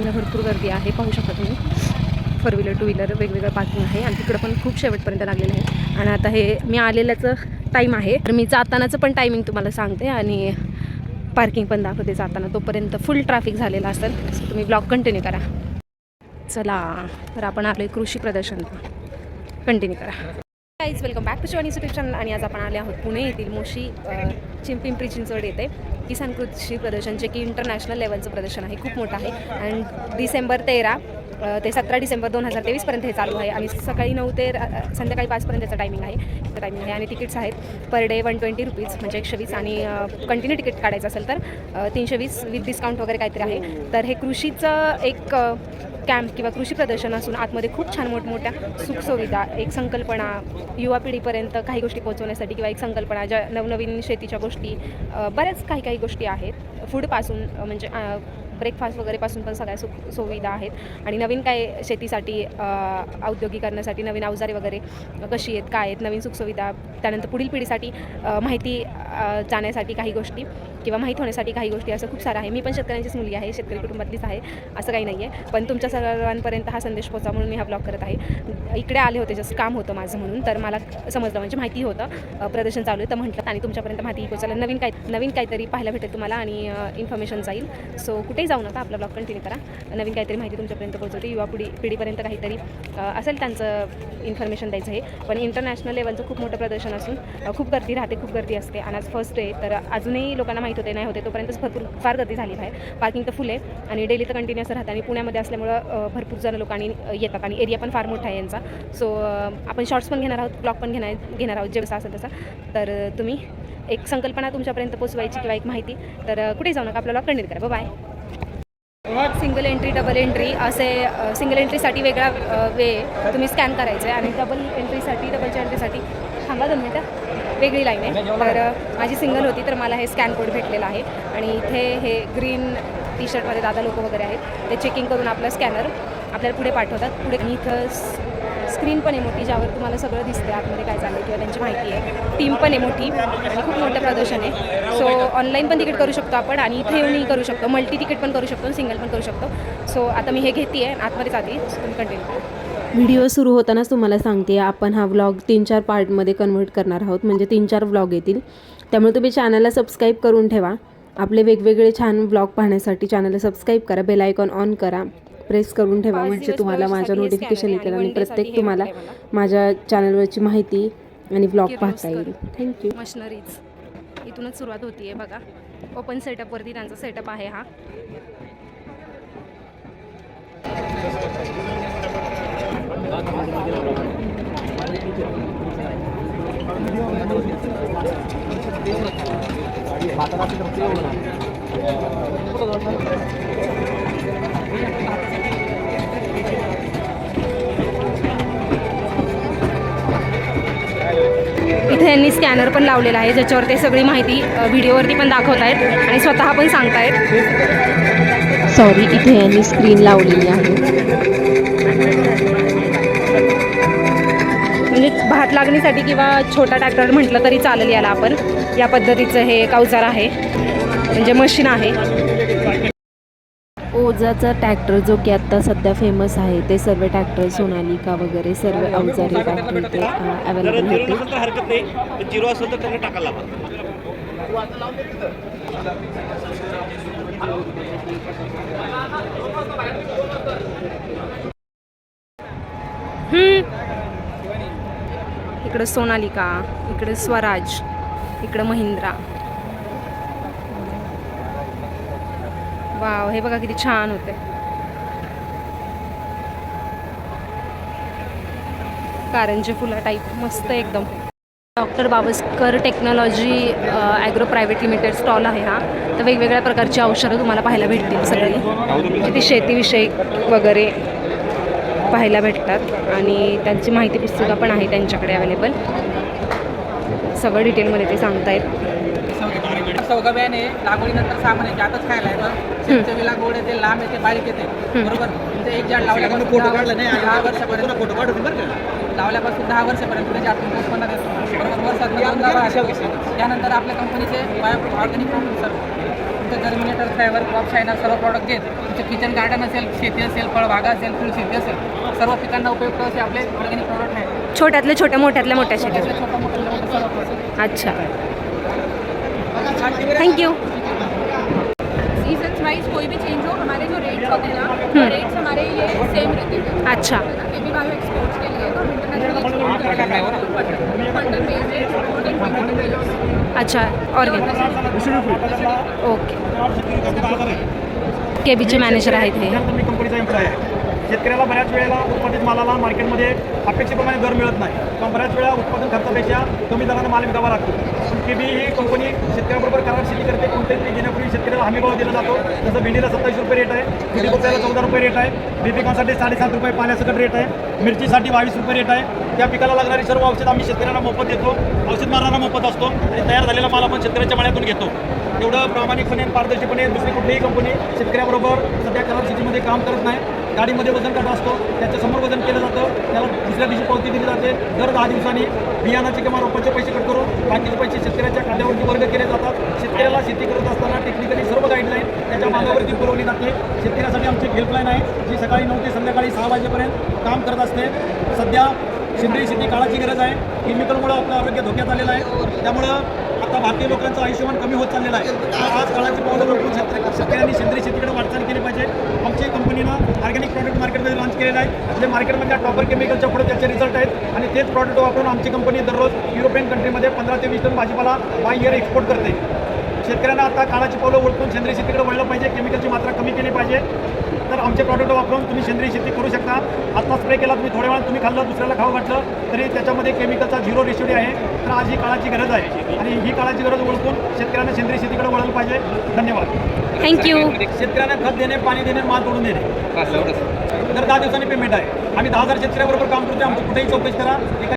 पार्किंगला भरपूर गर्दी आहे पाहू शकता तुम्ही. फोर व्हीलर टू व्हीलर वेगवेगळं पार्किंग आहे आणि तिकडं पण खूप शेवटपर्यंत लागलेलं आहे. आणि आता हे मी आलेल्याचं टाईम आहे. तर मी जातानाचं पण टायमिंग तुम्हाला सांगते आणि पार्किंग पण दाखवते जाताना. तोपर्यंत फुल ट्रॅफिक झालेला असेल तुम्ही ब्लॉग कंटिन्यू करा. चला तर आपण आलो आहे कृषी प्रदर्शनला कंटिन्यू करा. Guys welcome back to Shivani station आणि आज आपण आले आहोत पुणे येथील मोशी चिंपिंपरी चिंचवड येते किसान कृषी प्रदर्शन जे की इंटरनॅशनल लेवलचं प्रदर्शन आहे खूप मोठं आहे. आणि डिसेंबर तेरा ते सतरा डिसेंबर दोन हजार तेवीसपर्यंत हे चालू आहे. आणि सकाळी नऊ ते संध्याकाळी पाचपर्यंत याचं टायमिंग आहे. टायमिंग आहे. आणि तिकीट्स आहेत. Per day one twenty rupees म्हणजे एकशे वीस. आणि कंटिन्यू तिकीट काढायचं असेल तर तीनशे वीस विथ डिस्काउंट वगैरे काहीतरी आहे. तर हे कृषीचं एक कॅम्प किंवा कृषी प्रदर्शन असून आतमध्ये खूप छान मोठमोठ्या सुखसुविधा एक संकल्पना युवा पिढीपर्यंत काही गोष्टी पोहोचवण्यासाठी किंवा एक संकल्पना ज्या नवनवीन शेतीच्या गोष्टी बऱ्याच काही काही गोष्टी आहेत. फूडपासून म्हणजे ब्रेकफास्ट वगैरेपासून पण सगळ्या सुख सुविधा आहेत. आणि नवीन काय शेतीसाठी औद्योगिकरणासाठी नवीन अवजारे वगैरे कशी आहेत काय आहेत नवीन सुखसुविधा त्यानंतर पुढील पिढीसाठी माहिती जाण्यासाठी काही गोष्टी किंवा माहीत होण्यासाठी काही गोष्टी असं खूप सारं आहे. मी पण शेतकऱ्यांचीच मुलगी आहे शेतकरी कुटुंबातलीच आहे असं काही नाही आहे पण तुमच्या सर्वांपर्यंत हा संदेश पोचा म्हणून मी हा ब्लॉग करत आहे. इकडे आले होते जसं काम होतं माझं म्हणून तर मला समजलं म्हणजे माहिती होतं प्रदर्शन चालू आहे तर म्हटलं आणि तुमच्यापर्यंत माहिती पोचायला नवीन काय नवीन काहीतरी पाहायला भेटेल तुम्हाला आणि इन्फॉर्मेशन जाईल. सो कुठेही जाऊ नका आपला ब्लॉग कंटिन्यू करा. नवीन काहीतरी माहिती तुमच्यापर्यंत पोहोचवते. युवा पिढी पिढीपर्यंत काहीतरी असेल त्यांचं इन्फॉर्मेशन द्यायचं आहे. पण इंटरनॅशनल लेवलचं खूप मोठं प्रदर्शन असून खूप गर्दी राहते खूप गर्दी असते. आणि आज फर्स्ट डे तर अजूनही लोकांना माहीत होते नाही होते तोपर्यंतच भरपूर फार गर्दी झाली आहे पार्किंग तर फुल आहे आणि डेली तर कंटिन्युअस राहतं. आणि पुण्यामध्ये असल्यामुळं भरपूर जण लोकांनी येतात. आणि एरिया पण फार मोठा आहे यांचा. सो आपण शॉर्ट्स पण घेणार आहोत ब्लॉग पण घेणार घेणार आहोत जेवसा असेल तसा. तर तुम्ही एक संकल्पना तुमच्यापर्यंत पोचवायची किंवा एक माहिती. तर कुठे जाऊ नका. आपल्याला कंटिन्यू करा. By single entry double entry असे सिंगल एंट्रीसाठी वेगळा वे तुम्ही स्कॅन करायचं आहे आणि डबल एंट्रीसाठी डबलच्या एंट्रीसाठी थांबा दोन मिनटं. वेगळी लाईन आहे. तर माझी सिंगल होती तर मला हे स्कॅन कोड भेटलेला आहे. आणि इथे हे ग्रीन टी शर्टमध्ये दादा लोक वगैरे आहेत. ते चेकिंग करून आपलं स्कॅनर आपल्याला पुढे पाठवतात. पुढे इथं स्क्रीन पण आहे मोठी ज्यावर तुम्हाला सगळं दिसते आतमध्ये काय चाललं किंवा त्यांची माहिती आहे. टीम पण आहे मोठी. आणि खूप मोठं प्रदर्शन आहे. सो ऑनलाईन पण तिकीट करू शकतो आपण आणि इथे येऊनही करू शकतो. मल्टी तिकीट पण करू शकतो सिंगल पण करू शकतो. सो आता मी हे घेते आहे आतमध्ये जाते. तुम्ही कंटिन्यू करा. व्हिडिओ सुरू होतानाच तुम्हाला सांगते आपण हा व्लॉग तीन चार पार्टमध्ये कन्वर्ट करणार आहोत. म्हणजे तीन चार व्लॉग येतील. त्यामुळे तुम्ही चॅनलला सबस्क्राईब करून ठेवा. आपले वेगवेगळे छान व्लॉग पाहण्यासाठी चॅनलला सबस्क्राईब करा. बेल आयकॉन ऑन करा. प्रेस करून ठेवा. म्हणजे तुम्हाला माझ्या नोटिफिकेशन येतील आणि प्रत्येक तुम्हाला. माझ्या चॅनलवरची माहिती आणि व्लॉग पाहता. येईल. थँक्यू मशिनरीज इथूनच सुरुवात होती आहे बघा ओपन सेटअपवरती त्यांचा सेटअप आहे हा. इथे यांनी स्कॅनर पण लावलेला आहे ज्याच्यावर ते सगळी माहिती व्हिडिओवरती पण दाखवत आहेत आणि स्वतः पण सांगतायत. सॉरी इथे यांनी स्क्रीन लावलेली आहे. म्हणजे भात लागणीसाठी किंवा छोटा ट्रॅक्टर म्हटलं तरी चालेल याला आपण. या पद्धतीचं हे एक अवजार आहे. म्हणजे मशीन आहे. ओझाचा ट्रॅक्टर जो की आत्ता सध्या फेमस आहे ते सर्व ट्रॅक्टर सोनालिका वगैरे सर्व अवजारे ट्रॅक्टर इथे अवेलेबल होते. इकडं सोनालिका इकडे स्वराज इकडं महिंद्रा. वाव हे बघा किती छान होते कारंजे फुला टाईप मस्त एकदम. Doctor Bawaskar technology agro private limited stall आहे हा. तर वेगवेगळ्या प्रकारची औषधं तुम्हाला पाहायला भेटतील सगळी. किती शेतीविषयक वगैरे पाहायला भेटतात. आणि त्यांची माहिती पुस्तिका पण आहे त्यांच्याकडे अवेलेबल सगळं डिटेलमध्ये ते सांगतायत. आहे लागवडीनंतर सहा महिन्याच्या आतच खायला येतं शेतकरी लागवड येते लांब येते बारीक येते बरोबर? म्हणजे एक झाड लावल्यापासून फोटो काढला नाही दहा वर्षापर्यंत फोटो काढून बरं का? लावल्यापासून दहा वर्षापर्यंत त्याची आपण उत्पन्न देतो. बरोबर? वर्षात बाहेर. त्यानंतर आपल्या कंपनीचे बायो ऑर्गॅनिक सर तुमचं जर्मिनेटर फ्लेवर क्रॉप शायनर सर्व प्रॉडक्ट आहेत तुमचे किचन गार्डन असेल शेती असेल फळबागा असेल फुल शेती असेल सर्व पिकांना उपयुक्त असे आपले ऑर्गॅनिक प्रॉडक्ट आहेत. छोट्यातले छोट्या मोठ्यातल्या मोठ्या शेती. छोट्यातले छोटा मोठा मोठं सर्व product. अच्छा थँक्यू सीजन्स वाइज कोई भी चेंज हो हमारे जो रेट्स होते हैं ना रेट्स हमारे ये सेम रहते हैं। अच्छा। केबी बायो एक्सपोर्ट्स के लिए तो हम इंटरनेशनल एक्सपोर्ट कर रहे हैं। Bundle based rate more than twenty dollars अच्छा ऑर्गेनिक ओके के बीचे मॅनेजर आहेत हे। शेतकऱ्याला बऱ्याच वेळेला उत्पादित मालाला मार्केटमध्ये अपेक्षेप्रमाणे दर मिळत नाही. किंवा बऱ्याच वेळा उत्पादन खर्चापेक्षा कमी दराने माल विकावा लागतो. के बी ही कंपनी शेतकऱ्याबरोबर करार शेती करते. कोणत्याही पीक घेण्यापूर्वी शेतकऱ्याला हमी भाव दिला जातो. जसं भेंडीला सत्तावीस रुपये रेट आहे. दुधी भोपळ्याला चौदा रुपये रेट आहे. बी पिकांसाठी साडेसात रुपये पाण्यासकट रेट आहे. मिरचीसाठी बावीस रुपये रेट आहे. त्या पिकाला लागणारी सर्व औषध आम्ही शेतकऱ्यांना मोफत देतो. औषध मारांना मोफत असतो. आणि तयार झालेला माल आपण शेतकऱ्याच्या माळ्यातून घेतो. एवढं प्रामाणिकपणे पारदर्शीपणे दुसरी कुठलीही कंपनी शेतकऱ्याबरोबर सध्या करार शेतीमध्ये काम करत नाही. गाडीमध्ये वजन काटा असतो त्याच्यासमोर वजन केलं जातं त्याला दुसऱ्या दिवशी पावती दिली जाते. दर दहा दिवसांनी बियाणाचे किंवा रोपाचे पैसे कट करून बाकीचे पैसे शेतकऱ्याच्या खात्यावरती वर्ग केले जातात. शेतकऱ्याला शेती करत असताना टेक्निकली सर्व गाईडलाईन त्याच्या मागावरती पुरवली जाते. शेतकऱ्यासाठी आमची हेल्पलाईन आहे जी सकाळी नऊ ते संध्याकाळी सहा वाजेपर्यंत काम करत असते. सध्या सेंद्रिय शेती काळाची गरज आहे. केमिकलमुळे आपलं आरोग्य धोक्यात आलेलं आहे. त्यामुळं आता भारतीय लोकांचं आयुष्यमान कमी होत चाललेलं आहे. आज काळाची पावलं ओळखून शेतकऱ्यांनी सेंद्रिय शेतीकडे वाटचाल केली पाहिजे. आमची कंपनीनं ऑर्गॅनिक प्रॉडक्ट मार्केटमध्ये लॉन्च केलेलं आहे. जे मार्केटमध्ये टॉपर केमिकलच्या पुढे त्याचे रिझल्ट आहेत. आणि तेच प्रॉडक्ट वापरून आमची कंपनी दररोज युरोपियन कंट्रीमध्ये पंधरा ते वीस टन भाजीपाला बाय इयर एक्सपोर्ट करते. शेतकऱ्यांना आता काळाची पावलं ओळखून सेंद्रिय शेतीकडे वळलं पाहिजे. केमिकलची मात्रा कमी केली पाहिजे. तर आमचे प्रॉडक्ट वापरून तुम्ही सेंद्रिय शेती करू शकता. आता स्प्रे केला तुम्ही थोड्या वेळात तुम्ही खाल्लं दुसऱ्याला खाऊ घातलं तरी त्याच्यामध्ये केमिकलचा झिरो रेशिडी आहे. तर आज ही काळाची गरज आहे. आणि ही काळाची गरज ओळखून शेतकऱ्यांना सेंद्रिय शेतीकडे वळलं पाहिजे. धन्यवाद. थँक्यू शेतकऱ्यांना खत देणे पाणी देणे माल तोडून देणे. दर दहा दिवसांनी पेमेंट आहे. आम्ही दहा हजार शेतकऱ्याबरोबर काम करतो आमची कुठेही चौकशी करा एका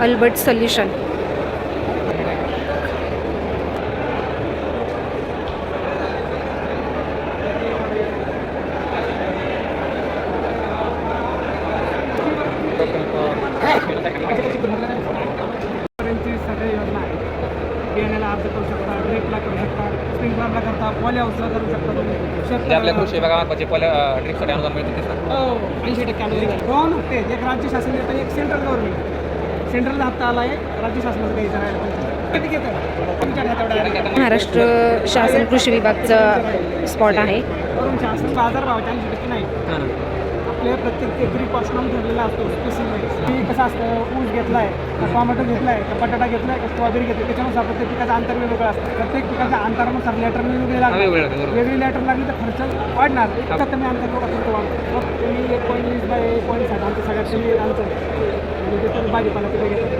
अल्बर्ट सोल्युशन पर्यंतची सगळ्या योजना आहेत बियाण्याला अर्ज करू शकता ड्रिपला करू शकता स्प्रिंकलरला करता पॉली हाऊसला करू शकता तुम्ही. जे आपल्या शेतकऱ्याला- कृषी विभागामध्ये पहिल्या ड्रिपसाठी अनुदान मिळतं ते हो ऐंशी टक्के अनुदान. दोन हप्ते आहेत. एक राज्य शासन देतं एक सेंट्रल गव्हर्नमेंट सेंट्रलचा हप्ता आला आहे राज्य शासनाचा द्यायचा आहे. direct. महाराष्ट्र शासन कृषी विभागचं स्पॉट आहे. शासन बाजार भावाच्या ऐंशी नाही. आपल्या प्रत्येक एकरी कॉस्टम ठरलेला असतो स्पेसिफिक की कसं असतं? ऊस घेतलाय का टोमॅटो घेतलाय का बटाटा घेतलाय का स्ट्रॉबेरी घेतली त्याच्यानुसार प्रत्येक पिकाचं अंतर वेगवेगळं असतं. प्रत्येक पिकाच्या अंतरानुसार लेटर वेगवेगळे वेगवेगळे लागतात. वेगळी लेटर लागली तर खर्च वाढणार. तर कमी अंतर तुम्ही एक पॉईंट वीस बाय एक पॉईंट साठ आमचं सगळ्यात कमी अंतर. म्हणजे ते तुम्ही भाजीपाला पिकं घेतात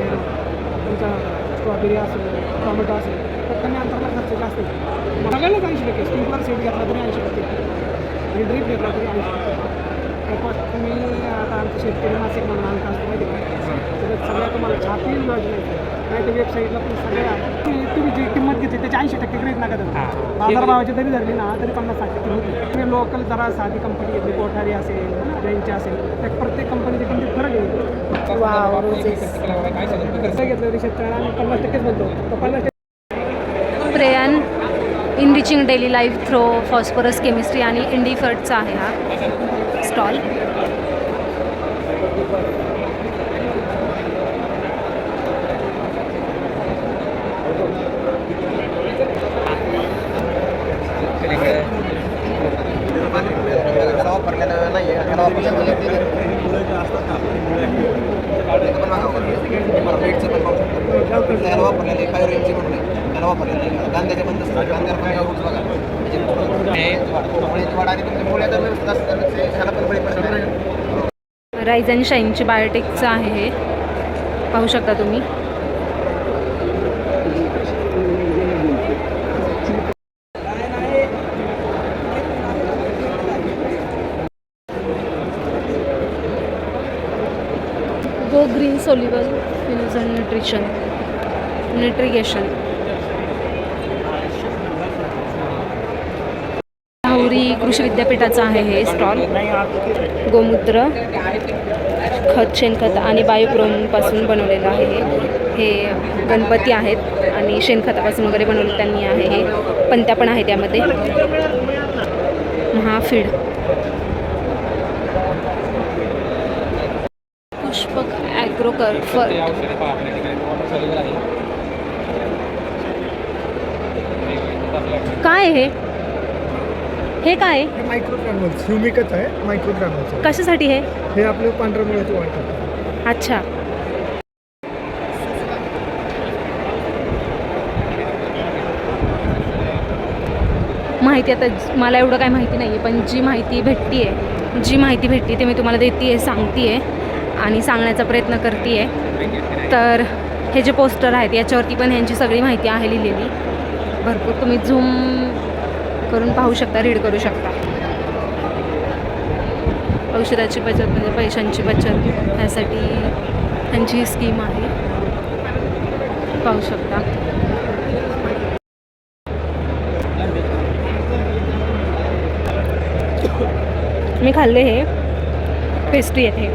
तुमचा स्ट्रॉबेरी असेल टोमॅटो असेल तर कमी अंतराला खर्च जास्त सगळ्यांनाच ऐंशी टक्के स्प्रिंकलर सेट घेतला तरी ऐंशी टक्के. आणि ड्रीप घेतला तरी ऐंशी टक्के. तर कॉस्ट तुम्ही आता आमचं शेतकरी मासिक म्हणून आणता असतं माहिती त्याच्यात सगळ्या तुम्हाला छापील योजना नाही. तर वेबसाईटला पण सगळ्या तुम्ही जी किंमत घेतली त्याची ऐंशी टक्के ग्रेट नका बाजारभावाची जरी धरली ना तरी पन्नास साठ टक्के होती. तुम्ही लोकल जरा साधी कंपनी घेतली कोठारी असेल जैनची असेल त्या प्रत्येक कंपनीची किंमत फरक येईल वाव रोजेस कसं घेतलं तरी शेतकऱ्याला आम्ही पन्नास टक्केच म्हणतो तर पन्नास टक्के प्रेयन enriching daily life through phosphorus chemistry आणि इंडिफर्टचा आहे हा स्टॉल. त्याला त्याला पण तसं कांद्याला पण बघा वाढ आणि तुमच्या जर व्यवस्थित त्याला पण बळी पडणार राईज अँड शाईनची बायोटेकचं आहे हे. पाहू शकता तुम्ही go green soluble fills and nutrition nutrigation Rahuri कृषी विद्यापीठाचं आहे हे स्टॉल गोमूत्र खत शेणखत आणि बायोप्रोनपासून बनवलेलं आहे हे. हे गणपती आहेत आणि शेणखतापासून वगैरे बनवलं त्यांनी आहे हे. पंत्या पण आहेत त्यामध्ये महाफीड. ॲग्रो कर फर काय आहे हे? हे काय आहे? मायक्रो ग्रॅन्युअल्स ह्युमिकच आहे मायक्रो ग्रॅन्युअल्स कशासाठी हे? हे आपले पांढऱ्या मुळ्याची वाढ करतात. अच्छा. माहिती आता मला एवढं काय माहिती नाही आहे पण जी माहिती भेटती आहे जी माहिती भेटती ते मी तुम्हाला देते आहे सांगते आहे आणि सांगण्याचा प्रयत्न करते आहे तर हे जे पोस्टर आहेत याच्यावरती पण ह्यांची सगळी माहिती आहे लिहिलेली. भरपूर तुम्ही झूम करून पाहू शकता रीड करू शकता. औषधाची बचत म्हणजे पैशांची बचत ह्यासाठी ह्यांची ही स्कीम आहे. पाहू शकता. मी खाल्ले हे. पेस्ट्री आहे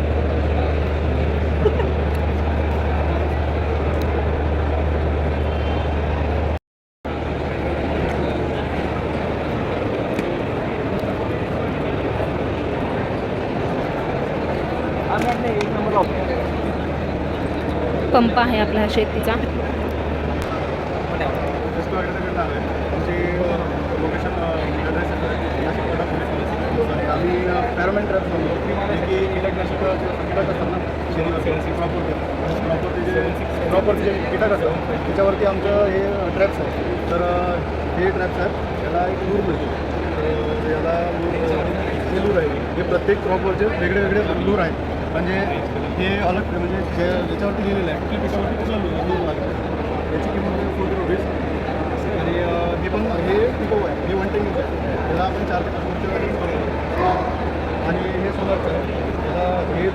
पंप आहे आपला शेतीचा. आम्ही कीटक असतात प्रॉपर जे जे कीटक असतात त्याच्यावरती आमचं हे ट्रॅप्स आहे. तर हे ट्रॅप्स आहेत याला एक लूर मिळतो. तर याला लूर आहे. हे प्रत्येक क्रॉपवरचे वेगळे वेगळे लूर आहेत. म्हणजे हे अलग म्हणजे जे ज्याच्यावरती लिहिलेलं आहे की त्याच्यावरती कुठला लूर लूर लागतो याची किंमत फोर्टी रुपीज आणि हे पण हे टिको आहे हे वन टेन आहे. त्याला आपण चार आणि हे सोलरचं आहे. त्याला हे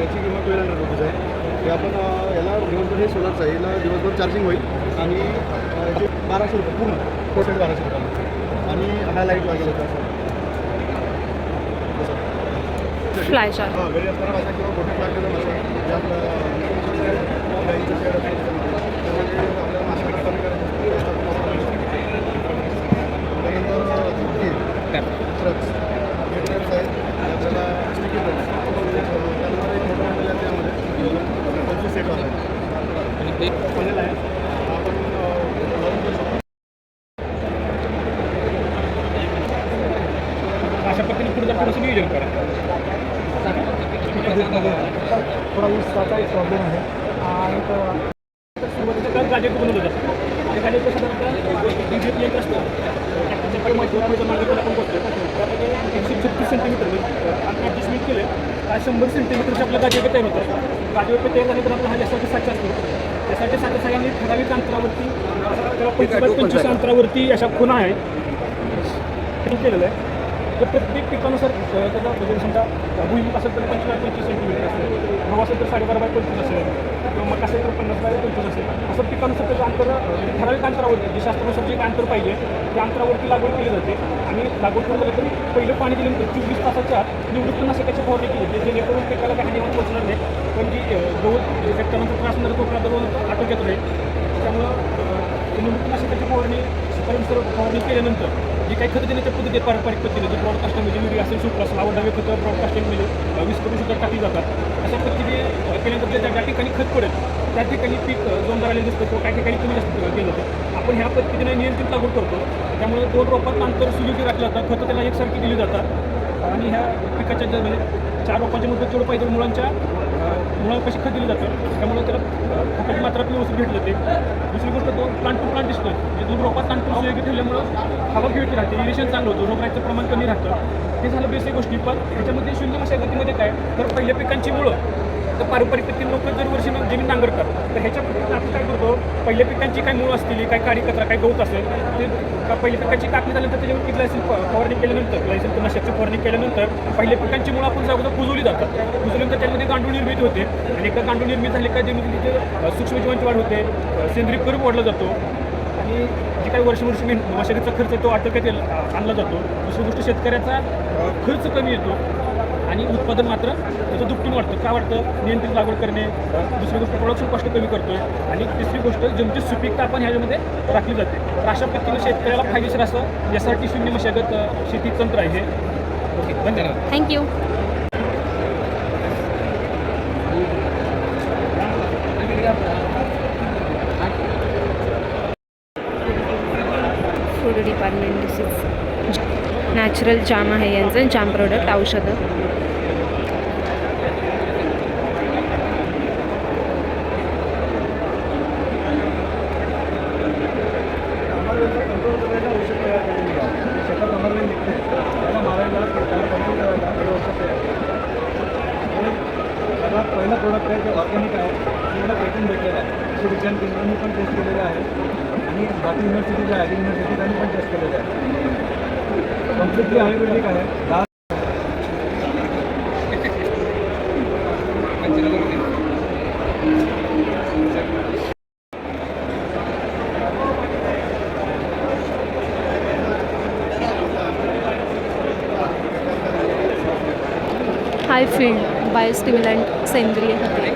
याची किंमत ट्वेल्व हंड्रेड रुपीज आहे हे आपण याला दिवसभर हे सोलरचं आहे. याला दिवसभर चार्जिंग होईल. आणि अं, याचे बाराशे रुपये पूर्ण. टोटल बाराशे रुपये आणि हा लाइट लागेल होता. फ्लाय चार हां घरी असताना भाषा किंवा मोठे लागलेलं भाषा जे आपलं गाईचं शेड असेल त्यामध्ये आपल्याला मासे कमी करायचे असतील, त्यानंतर ट्रक्स हे ट्रक्स आहेत आपल्याला स्टिकी ट्रक्स त्यानंतर एक मोठं मॉडेल आहे त्यामध्ये पंचवीस सेट आहे मॉडेल आहे हा आपण अं, लावून देऊ शकतो अशा पद्धतीने पुढे थोडंसं नियोजन करा थोडा ऊसाचा एक प्रॉब्लेम आहे आणि सुरुवातीच्या काळात गाडी बनवलं जातं त्या गाडीचं साधारणतः बीजेपी एक असतं त्याच्याकडे पुढचं मार्गाकडे आपण बघतो त्यामध्ये एकशे छत्तीस सेंटीमीटर म्हणजे आपण ॲडजस्टमेंट केलं का शंभर सेंटीमीटरच्या आपल्या गाडी तयार होतात गाडी तयार झाली तर आपला हा जास्त सातशे असतो त्यासाठी साध्या सगळ्यांनी ठराविक अंतरावरती त्याला पंचवीस पंचवीस अंतरावरती अशा खुणा आहेत हे केलेलं आहे तर प्रत्येक पिकानुसार अ, त्याचा म्हणजे समजा भुईमुख असेल तर पंचवीस पंचवीस सेंटीमीटर असेल गहू असेल तर साडेबारा असेल किंवा मका असेल तर पन्नास बाय पंचवीस असेल असं पिकानुसार त्याचं अंतर ठराविक अंतरावरती जे शास्त्रानुसार जे अंतर पाहिजे त्या अंतरावरती लागवड केली जाते. आणि लागवड करून झालं तरी पहिलं पाणी दिल्यानंतर चोवीस तासाच्या निवृत्त निवृत्तनाशकाची फवारणी केली जाते. जेणेकरून पिकाला काही हानी पोहोचणार नाही. पण जी गवत गहू त्यानंतर त्रास होणार तो प्रॉब्लेम आटोक्यात राहील. त्यामुळं निवृत्त निवृत्तनाशकाची फवारणी सकाळी फवारणी केल्यानंतर जी काही खतं देण्याच्या पद्धती पारंपरिक पद्धतीने जे ब्रॉडकास्टिंग म्हणजे युरिया असेल सुपर असेल आवडणारे खतं ब्रॉडकास्टिंग म्हणजे वीस करून सुद्धा टाकली जातात. अशा पद्धतीने केल्यानंतर ज्या ज्या ठिकाणी खत पडेल त्या ठिकाणी पीक जोमदार आलेलं दिसतं किंवा काही ठिकाणी कमी जास्त केलं जातं आपण ह्या पद्धतीने नियंत्रित लागू करतो. त्यामुळे दोन रोपात अंतर सुयोग्य राखलं जातं. खतं त्याला एकसारखी दिली जातात. आणि ह्या पिकाच्या ज्या म्हणजे चार रोपांच्या मध्ये तेवढं पाहिजे मुलांच्या अ, मुळापाशी खत दिली जातं त्यामुळे त्याला अ, खताची मात्रा व्यवस्थित भेटलं ते दुसरी गोष्ट दोन प्लांट टू प्लांट डिस्टन्स म्हणजे दोन रोपात कानपुर योग्य ठेवल्यामुळं हवा खेळती राहते इरिशन चांगलं होतं रोगराचं प्रमाण कमी राहतं. हे झालं बेसिक गोष्टी पण त्याच्यामध्ये शून्य मशागतीमध्ये काय? तर पहिल्या पिकांची मुळं. तर पारंपरिक पद्धतीने लोक दरवर्षी जमीन नांगरतात तर ह्याच्या पद्धतीने आपण काय करतो पहिल्या पिकांची काय मूळ असतील काय काडी कचरा काय गवत असेल ते का पहिल्या पिकांची कापणी झाल्यानंतर त्याच्यावर किती लायसन फवारणी केल्यानंतर लायसन नाशकची फवारणी केल्यानंतर पहिल्या पिकांची मुळं आपण अगोदर कुजवली जातात. कुजवल्यानंतर त्यामध्ये गांडूळ निर्मिती होते आणि एकदा गांडूळ निर्मिती झाली का जमिनीत तिथे सूक्ष्मजीवांची वाढ होते सेंद्रिय कर्ब वाढला जातो आणि जे काही वर्ष वर्ष मेहनत मशागतीचा खर्च आहे तो आटोक्यात आणला जातो. दुसरी गोष्ट शेतकऱ्याचा खर्च कमी येतो. आणि उत्पादन मात्र त्याचं दुपटीने वाढतं. काय वाटतं नियंत्रित लागवड करणे. दुसरी गोष्ट प्रोडक्शन कॉस्ट कमी करतोय. आणि तिसरी गोष्ट जमिनीची सुपीकता आपण ह्याच्यामध्ये राखली जाते. तर अशा पद्धतीने शेतकऱ्याला फायदेशीर असं यासाठी शून्य मशागत शेती तंत्र आहे हे. ओके धन्यवाद. Thank you food department natural jam आहे यांचं. जाम प्रोडक्ट औषधं. ऑर्गॅनिक आहे. तुम्हाला पेटंट भेटलेलं आहे. कृषी विज्ञान केंद्रांनी पण टेस्ट केलेलं आहे. आणि बाकी युनिव्हर्सिटी जे आहे युनिव्हर्सिटी त्यांनी पण टेस्ट केलेलं आहे. कम्प्लिटली आयुर्वेदिक आहे. दहा बायोस्टिम्युलंट सेंद्रिय खते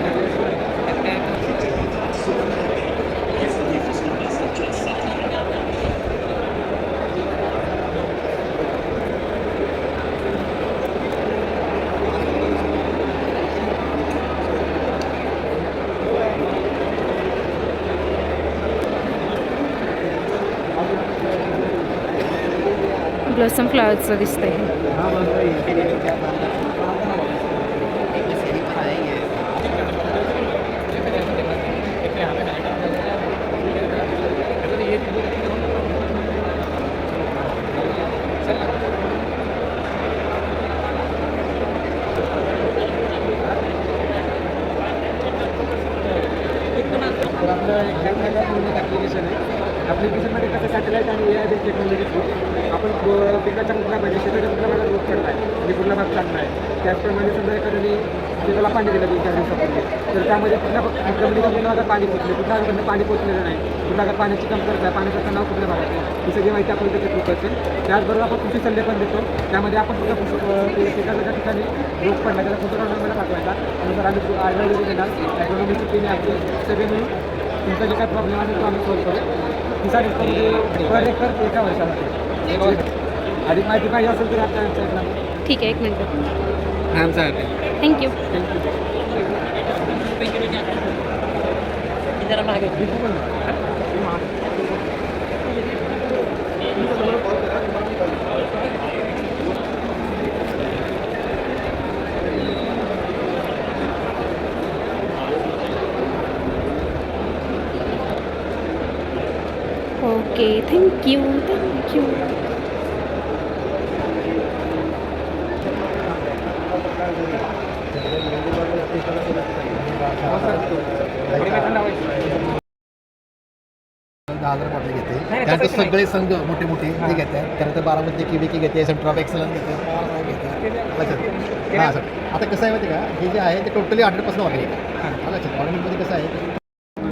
ब्लॉसम फ्लॉवरचं दिसतंय ॲप्लिकेशनमध्ये सॅटेलाईट आणि A I base technology through आपण पिकाचा कुठला पाहिजे भाजी शेताच्या कुठल्या भागात रोग पडला आहे म्हणजे कुठला भाग चांगला आहे त्याचप्रमाणे समजा एखाद्याने शेताला पाणी दिलं दोन चार दिवसापूर्वी. तर त्यामध्ये कुठल्या कुठल्या कुठल्या भागात पाणी पोचले कुठल्या भागात पाणी पोचलेलं नाही? कुठल्या भागात पाण्याची कमतरता आहे? पाण्याचा तणाव कुठल्या भागात आहे? ही सगळी माहिती आपण त्याच्या थ्रू करते त्याचबरोबर आपण कृषी सल्ले पण देतो. त्यामध्ये आपण कुठल्या कृषी पिकाच्या ठिकाणी रोग पडला त्याला फोटो काढून पाठवायचा. नंतर आम्ही आयुर्वेदिक देणार ॲग्रोनॉमीची टीम आहे सगळे मिळून तुमचा जे काय प्रॉब्लेम आहे तो आम्ही सॉल्व्ह करू. म्हणजे पर एकर एका वर्षासाठी अधिक माहिती पाहिजे असेल तर आपल्या वेबसाईटला ठीक आहे एक मिनटं. आमचा आहे थँक्यू ओके थँक्यू थँक्यू दहा हजार बॉटल घेते. सगळे संघ मोठे मोठे ते घेतात. त्यानंतर बारामती किबिकी घेते सेंटर ऑफ एक्सलन्स घेते. हां आता कसं आहे माहिती का? हे जे आहे ते टोटली हंड्रेड पर्सेंट ऑर्गॅनिक ऑर्गॅनिकमध्ये कसं आहे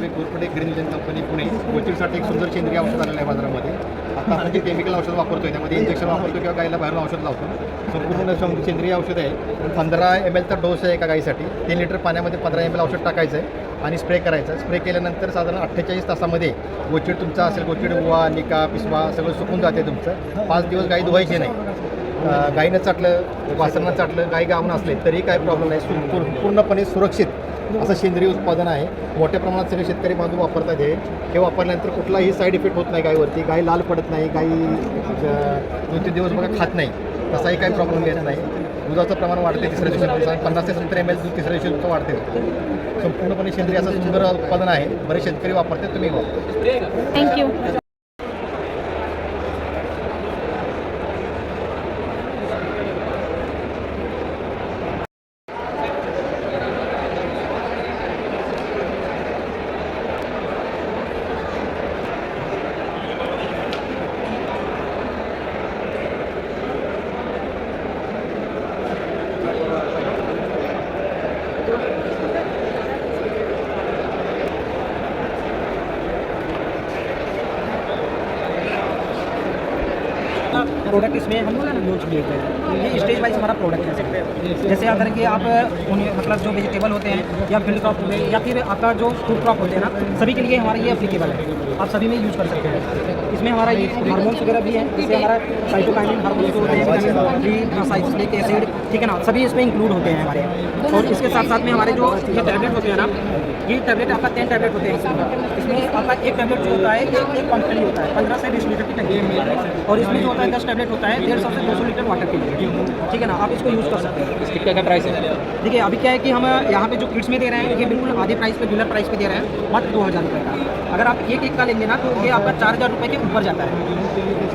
Korpade green lane company Pune कोचिंगसाठी एक सुंदर सेंद्रिय औषध आलेलं आहे बाजारामध्ये. आता आपण जे केमिकल औषध वापरतोय त्यामध्ये इंजेक्शन वापरतो किंवा गायला बाहेरून औषध लावतो. संपूर्ण सेंद्रिय औषध आहे. पंधरा एम एलचा डोस आहे एका गाईसाठी तीन लिटर पाण्यामध्ये पंधरा एम एल औषध टाकायचं आहे आणि स्प्रे करायचं. स्प्रे केल्यानंतर साधारण अठ्ठेचाळीस तासामध्ये गोचिड तुमचा असेल गोचिड उवा निका पिसवा सगळं सुकून जाते तुमचं. पाच दिवस गाई धुवायची नाही. गाईनं चाटलं वासरनं चाटलं गाई गावून असले तरी काही प्रॉब्लेम नाही. पूर्ण- पूर्णपणे सुरक्षित असं सेंद्रिय उत्पादन आहे. मोठ्या प्रमाणात सगळे शेतकरी बांधव वापरतात हे. हे वापरल्यानंतर कुठलाही साईड इफेक्ट होत नाही गाईवरती गाई लाल पडत नाही गाई दोन तीन दिवस बघा खात नाही. तसाही काही प्रॉब्लेम येत नाही. दुधाचं प्रमाण वाढते तिसऱ्या दिवशी पन्नास ते सत्तर एम एल दूध तिसऱ्या दिवशी वाढते संपूर्णपणे सेंद्रिय असं सुंदर उत्पादन आहे. बरेच शेतकरी वापरतात तुम्ही थँक्यू इसमें हम लॉन्च किए गए ये स्टेज वाइज हमारा प्रोडक्ट है। जैसे अगर कि आप उन्हें मतलब जो वेजिटेबल होते हैं, या फ़ील्ड क्रॉप हुए या फिर आपका जो फ्रूट क्रॉप होते हैं ना, सभी के लिए हमारा ये अप्लीकेबल है। आप सभी में यूज़ कर सकते हैं। इसमें हमारा ये हार्मोन्स वगैरह भी है जैसे हमारा साइटोकाइनिन हार्मोन्स होते हैं विटामिन एसिड ठीक है ना? सभी इसमें इंक्लूड होते हैं हमारे। और इसके साथ साथ में हमारे जो ये टैबलेट होते हैं ना, ये टैबलेट आपका टेन टैबलेट होते हैं इसमें आपका एक टैबलेट जो होता है एक एक पंप के लिए होता है। पंद्रह से बीस लीटर की टंकी में और इसमें जो होता है दस टैबलेट होता है डेढ़ सौ से दो सौ लीटर वाटर के लिए। ठीक है ना? आप इसको यूज़ कर सकते हैं। क्या क्या प्राइस है? देखिए अभी क्या है कि हम यहाँ पे जो किट्स में दे रहे हैं ये बिल्कुल आधे प्राइस पे डीलर प्राइस पे दे रहे हैं मात्र दो हज़ार रुपये का। अगर आप एक एक का लेंगे ना तो ये आपका चार हज़ार रुपये के ऊपर जाता है।